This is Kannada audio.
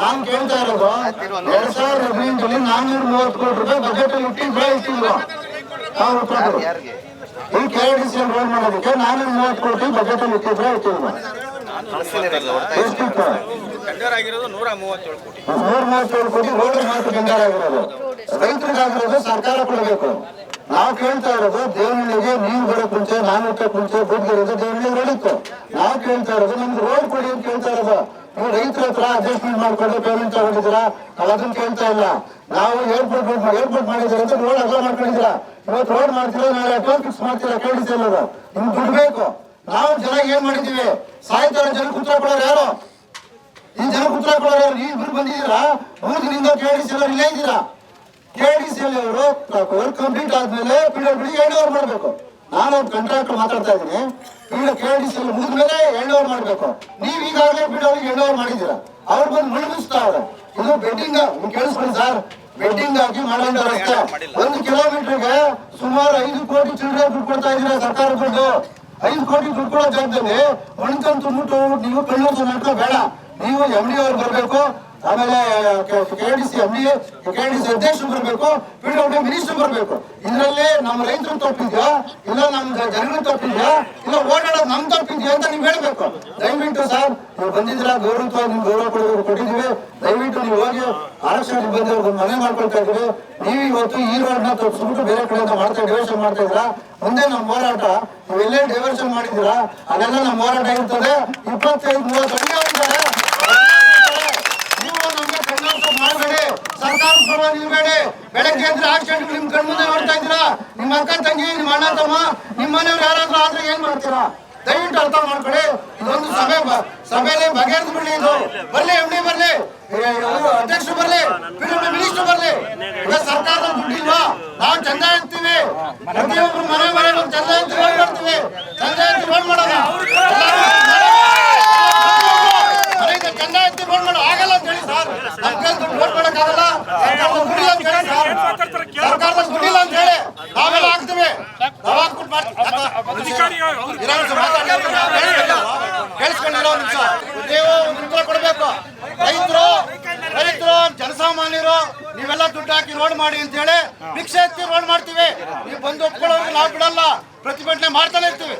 ನಾನು ಕೇಳ್ತಾ ಇರೋದು ಎರಡ್ ಸಾವಿರದ ಹದಿನೆಂಟರಲ್ಲಿ ನಾನ್ನೂರ ಮೂವತ್ತು ಕೋಟಿ ರೂಪಾಯಿ ಬಜೆಟ್ ಅಲ್ಲಿ ಇಟ್ಟಿದ್ರು ಇಟ್ಟಿಲ್ವಾ? ಇಟ್ಟಿದ್ರು ಸಾವಿರ ರೂಪಾಯಿ ಈ K R D C road ಮಾಡೋದಕ್ಕೆ ನಾನ್ನೂರ ಮೂವತ್ತು ಕೋಟಿ ಬಜೆಟ್ ಅಲ್ಲಿ ಇಟ್ಟಿದ್ರೆ ಎಷ್ಟಿತ್ತು? ಆಗಿರೋದು ನೂರ ಮೂವತ್ತೇಳು ಕೋಟಿ. ನೂರ ಮೂವತ್ತೇಳು ಕೋಟಿ ರೋಡ್ ಮಾತ್ರ ಬಂಗಾರ ಆಗಿರೋದು ರೈತರಿಗಾಗಿರೋದು ಸರ್ಕಾರ ಕೊಡಬೇಕು. ನಾವು ಕೇಳ್ತಾ ಇರೋದು ದೇವನಹಳ್ಳಿಗೆ ನೀರು ಬರೋಕ್ ಮುಂಚೆ ನಾನೂರಕ್ಕೆ ಮುಂಚೆ ದುಡ್ಡು ಇರೋದು ದೇವನಹಳ್ಳಿ ರೋಡ್ ಇತ್ತು ನಾವು ಕೇಳ್ತಾ ಇರೋದು ನಮ್ಗೆ ರೋಡ್ ಕೊಡಿ ಅಂತ ಕೇಳ್ತಾ ಇರೋದು. ನೀವು ರೈತರ ಹತ್ರ ಅಡ್ಜಸ್ಟ್ಮೆಂಟ್ ಮಾಡ್ಕೊಂಡು ಪೇಮೆಂಟ್ ತಗೊಂಡಿದ್ದೀರಾ? ನಾವು ಅದನ್ನ ಕೇಳ್ತಾ ಇಲ್ಲ. ನಾವು ಏರ್ಪೋರ್ಟ್ ಏರ್ಪೋರ್ಟ್ ಮಾಡಿದ್ದೀರಾ ಅಂತ ರೋಡ್ ಅಗಲ ಮಾಡ್ಕೊಂಡಿದ್ದೀರಾ? ಇವತ್ತು ರೋಡ್ ಮಾಡ್ತೀರಾ? ನಾಳೆ ಟೋಲ್ ಫಿಕ್ಸ್ ಮಾಡ್ತೀರಾ? ಕೇಳಿಸಿ ಅನ್ನೋದು ನಿಮ್ಗೆ ದುಡ್ಡು ಬೇಕು. ನಾವು ಜನ ಏನ್ ಮಾಡಿದ್ದೀವಿ? ಸಾಯ್ತಾರೆ ಜನ ಕೊಡೋರು ಯಾರು? ಈ ಜನ ಉತ್ತರ ಕೊಡೋರು ಯಾರು? ನೀವು ಇಬ್ರು ಬಂದಿದ್ದೀರಾ? ಮೂರು ದಿನದಿಂದ ಕೇಳಿಸಿಲ್ಲ ಇಲ್ಲೇ ಇದ್ದೀರಾ? ಕೇಳಿಸಿಲ್ಲ ಅವರು ವರ್ಕ್ ಕಂಪ್ಲೀಟ್ ಆದ್ಮೇಲೆ ಪಿಡಬ್ಲ್ಯೂ ಎಂಡ್ ಓವರ್ ಮಾಡಬೇಕು. ನಾನು ಒಂದು ಕಾಂಟ್ರಾಕ್ಟರ್ ಮಾತಾಡ್ತಾ ಇದ್ದೀನಿ. ಈಗ ಕೇಳಿಸಿಲ್ಲ ಮುಗಿದ ಓವರ್ ಮಾಡಬೇಕು. ನೀವು ಈಗಾಗಲೇ ಪಿಡಬ್ಲ್ಯೂ ಎಂಡ್ ಓವರ್ ಮಾಡಿದ್ದೀರಾ? ಅವ್ರು ಬಂದು ಮುಳುಗಿಸ್ತಾವ್ರೆ ಇದು ಬೆಡ್ಡಿಂಗ್ ಕೇಳಿಸ್ಕೊಳ್ಳಿ ಸರ್. ಬೆಡ್ಡಿಂಗ್ ಹಾಕಿ ಮಾಡೋಂಥ ರಸ್ತೆ. ಒಂದು ಕಿಲೋಮೀಟರ್ಗೆ ಸುಮಾರು ಐದು ಕೋಟಿ ಚಿಲ್ಲರೆ ದುಡ್ಡು ಕೊಡ್ತಾ ಇದ್ದೀರಾ ಸರ್ಕಾರ ದುಡ್ಡು. ಐದು ಕೋಟಿ ದುಡ್ಡು ಕೊಡೋ ಜಾಗದಲ್ಲಿ ಮಣ್ಕಂತ ಮುಟ್ಟು ನೀವು ಕಣ್ಣು ಮಾಡ್ಕೋ ಬೇಡ. ನೀವು ಎಂ ಡಿ ಅವ್ರು ಬರಬೇಕು. ಆಮೇಲೆ ಕೆಡಿಸಿ ಎಂ ಡಿ ಕೆಡಿಸಿ ಅಧ್ಯಕ್ಷರು ಬರಬೇಕು ಪಿಡಬ್ಲ್ಯೂ ಮಿನಿಸ್ಟರ್ ಬರಬೇಕು ಇದರಲ್ಲಿ ನಮ್ಮ ರೈತರು ತಪ್ಪಿದ್ಯಾ ಇಲ್ಲ ನಮ್ಮ ಜನಗಳು ತಪ್ಪಿದ್ಯಾ ಇಲ್ಲ ಓಡಾಡೋದು ನಮ್ ತಪ್ಪಿದ್ಯಾ ಅಂತ ನೀವು ಹೇಳ್ಬೇಕು ದಯವಿಟ್ಟು ಸರ್ ನೀವು ಬಂದಿದ್ರ ಗೌರವ ನಿಮ್ ಗೌರವ ಕೊಡೋದು ಕೊಟ್ಟಿದ್ದೀವಿ ದಯವಿಟ್ಟು ನೀವು ಹೋಗಿ ಆರಕ್ಷಣೆ ಅವ್ರಿಗೆ ಮನೆ ಮಾಡ್ಕೊಳ್ತಾ ಇದ್ದೀವಿ ನೀವು ಇವತ್ತು ಈ ರೋಡ್ನ ತಪ್ಪಿಸ್ಬಿಟ್ಟು ಬೇರೆ ಕಡೆಯಿಂದ ಮಾಡ್ತಾ ಡೈವರ್ಷನ್ ಮಾಡ್ತಾ ಇದ್ರ ಮುಂದೆ ನಮ್ಮ ಹೋರಾಟ ನೀವೆಲ್ಲೇ ಡೈವರ್ಷನ್ ಮಾಡಿದ್ದೀರಾ ಅದೆಲ್ಲ ನಮ್ಮ ಹೋರಾಟ ಇರ್ತದೆ ಇಪ್ಪತ್ತೈದು ಮೂವತ್ತು ನಿಲ್ಬೇಡಿ ಬೆಳಗ್ಗೆ ಅಂದ್ರೆ ಆಕ್ಸಿಡೆಂಟ್ ನಿಮ್ ಕಣ್ಮುಂದೆ ನೋಡ್ತಾ ಇದ್ದೀರಾ? ನಿಮ್ಮ ಅಕ್ಕ ತಂಗಿ, ನಿಮ್ಮ ಅಣ್ಣ ತಮ್ಮ, ನಿಮ್ಮ ಮನೆಯವ್ರು ಯಾರಾದ್ರೂ ಆದ್ರೆ ಏನ್ ಮಾಡ್ತೀರಾ? ದಯವಿಟ್ಟು ಅರ್ಥ ಮಾಡ್ಕೊಳ್ಳಿ. ಇದೊಂದು ಸಭೆ ಸಭೆಯಲ್ಲಿ ಬಗೆಹರಿದು ಬಿಡಿ ಇದು. ಬರ್ಲಿ ಎಂ ಡಿ ಬರ್ಲಿ ಅಧ್ಯಕ್ಷರು ಬರ್ಲಿ ಮಿನಿಸ್ಟರ್ ಬರ್ಲಿ. ಸರ್ಕಾರದ ದುಡ್ಡಿಲ್ವಾ? ನಾವು ಚಂದ ಇರ್ತೀವಿ ಪ್ರತಿಯೊಬ್ಬರು ಮನೆ ಮನೆ ಒಂದು ಚಂದ ಇರ್ತೀವಿ ರೋಡ್ ಮಾಡ್ತೀವಿ ಚಂದ ಇರ್ತೀವಿ ರೋಡ್ ಮಾಡೋಣ ಮನೆಗೆ ಚಂದ ಇರ್ತೀವಿ ರೋಡ್ ಮಾಡೋ ಆಗಲ್ಲ ಅಂತ ಹೇಳಿ ಸರ್ ನಮ್ಮ ಕೈ ದುಡ್ಡು ರೋಡ್ ಮಾಡೋಕ್ಕಾಗಲ್ಲ ಸರ್ಕಾರದ ದುಡ್ಡಿಲ್ಲ ಅಂತ ಹೇಳಿ ಸರ್ ಸರ್ಕಾರದ ದುಡ್ಡಿಲ್ಲ ಅಂತ ಹೇಳಿ ನಾವೆಲ್ಲ ಹಾಕ್ತೀವಿ ನಾವು ಹಾಕ್ಬಿಟ್ಟು ಮಾಡ್ತೀವಿ ಕೇಳಿಸ್ಕೊಂಡಿರೋ ನಿಮಿಷ. ನೀವು ಒಂದು ಉತ್ತರ ಕೊಡಬೇಕು. ರೈತರು ರೈತರು, ಜನಸಾಮಾನ್ಯರು, ನೀವೆಲ್ಲ ದುಡ್ಡು ಹಾಕಿ ರೋಡ್ ಮಾಡಿ ಅಂತ ಹೇಳಿ ಭಿಕ್ಷೆ ಎತ್ತಿ ರೋಡ್ ಮಾಡ್ತೀವಿ. ನೀವು ಬಂದು ಒಪ್ಕೊಳ್ಳೋರು ನಾವು ಬಿಡಲ್ಲ. ಪ್ರತಿಭಟನೆ ಮಾಡ್ತಾನೆ ಇರ್ತೀವಿ.